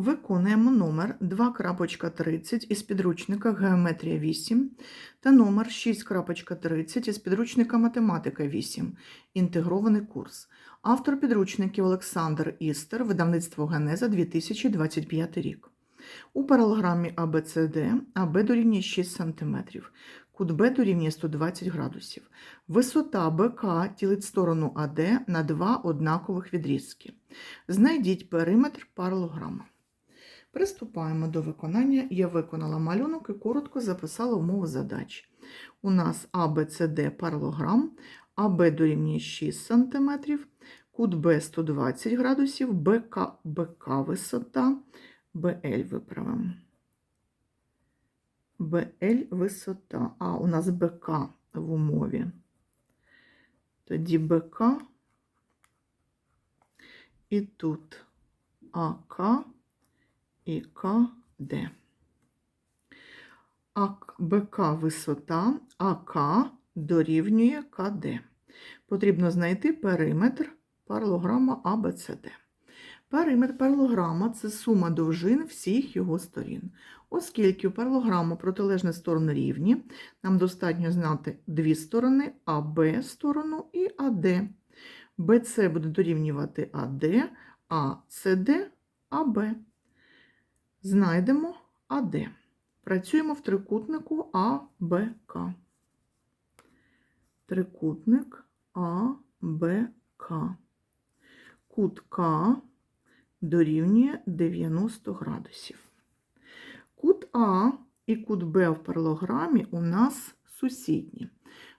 Виконуємо номер 2.30 із підручника Геометрія 8 та номер 6.30 із підручника Математика 8. Інтегрований курс. Автор підручників Олександр Істер, видавництво Генеза 2025 рік. У паралограмі ABCD АБ дорівнює 6 см, кут Б дорівнює 120 градусів. Висота БК ділить сторону АД на два однакових відрізки. Знайдіть периметр паралограма. Приступаємо до виконання. Я виконала малюнок і коротко записала умови задачі. У нас ABCD паралограм, АБ дорівнює 6 см, кут Б 120 градусів, БК, БК висота, БЛ виправимо. БЛ висота. А, у нас БК в умові. Тоді БК і тут АК і КД. АК, БК висота, АК дорівнює КД. Потрібно знайти периметр паралограма АБЦД. Периметр паралограма це сума довжин всіх його сторін. Оскільки у паралограму протилежні сторони рівні, нам достатньо знати дві сторони АБ сторону і АД. БЦ буде дорівнювати АД, а СД АБ. Знайдемо АД. Працюємо в трикутнику АБК. Трикутник АБК. Кут К дорівнює 90 градусів. Кут А і кут Б в паралограмі у нас сусідні.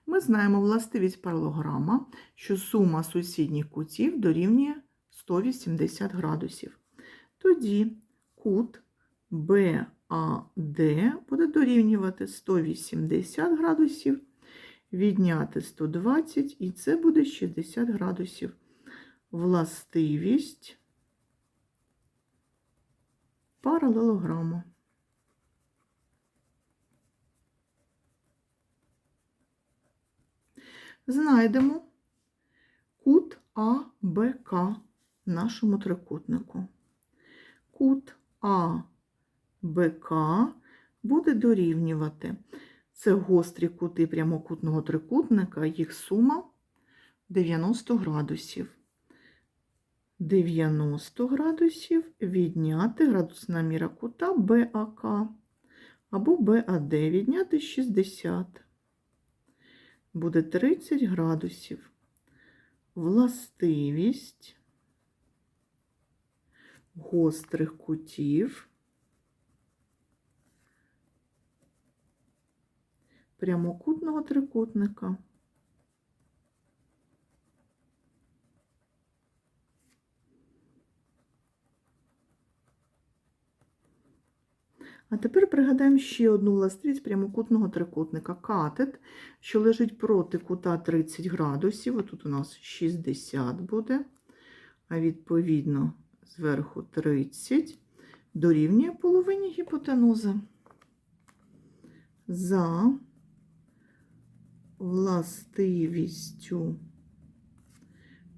Ми знаємо властивість паралограма, що сума сусідніх кутів дорівнює 180 градусів. Тоді кут БАД буде дорівнювати 180 градусів, відняти 120, і це буде 60 градусів. Властивість паралелограму. Знайдемо кут АБК нашому трикутнику. Кут АБК буде дорівнювати. Це гострі кути прямокутного трикутника, їх сума 90 градусів. 90 градусів відняти градусна міра кута БАК або БАД відняти 60. Буде 30 градусів. Властивість гострих кутів прямокутного трикутника. А тепер пригадаємо ще одну властивість прямокутного трикутника. Катет, що лежить проти кута 30 градусів, отут у нас 60 буде, а відповідно зверху 30, дорівнює половині гіпотенузи. За властивістю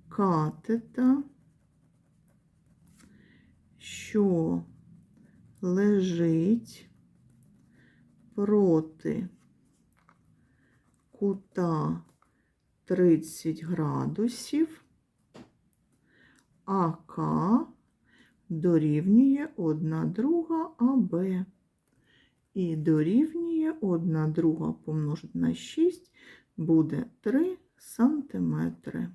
катета, що лежить проти кута 30 градусів, АК дорівнює 1 друга АБ. І дорівнює 1 друга помножити на 6 буде 3 сантиметри.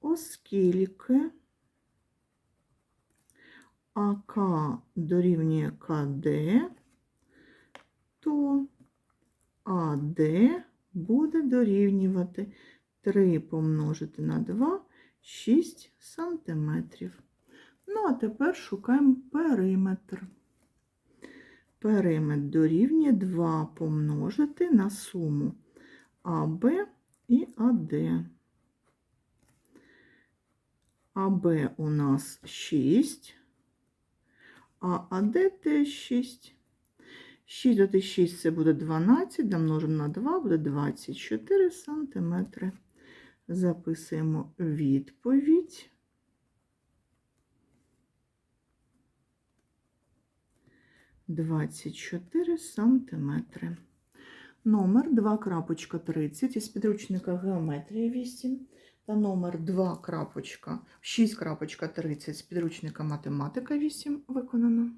Оскільки АК дорівнює КД, то АД буде дорівнювати 3 помножити на 2 6 сантиметрів. Ну, а тепер шукаємо периметр. Периметр дорівнює 2 помножити на суму АБ і АД. АБ у нас 6, а АД теж 6. 6 додати 6 це буде 12, домножимо на 2 буде 24 сантиметри. Записуємо відповідь 24 сантиметри. Номер 2.30 із підручника Геометрія 8 та номер 2.6.30 з підручника Математика 8 виконано.